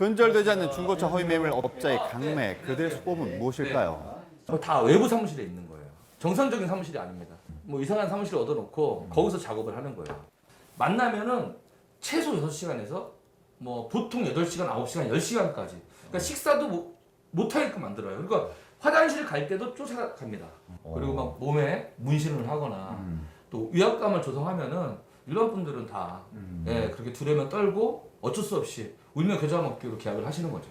근절되지 않는 중고차 허위 매물 업자의 강매, 그들의 수법은 무엇일까요? 뭐다 외부 사무실에 있는 거예요. 정상적인 사무실이 아닙니다. 뭐 이상한 사무실을 얻어놓고 거기서 작업을 하는 거예요. 만나면은 최소 6시간에서 뭐 보통 8시간, 9시간, 10시간까지. 그러니까 식사도 못, 못 하게끔 만들어요. 그러니까 화장실 갈 때도 쫓아갑니다. 그리고 막 몸에 문신을 하거나 또 위압감을 조성하면은 일반 분들은 다 예, 그렇게 두려면 떨고 어쩔 수 없이 울며 겨자 먹기로 계약을 하시는 거죠.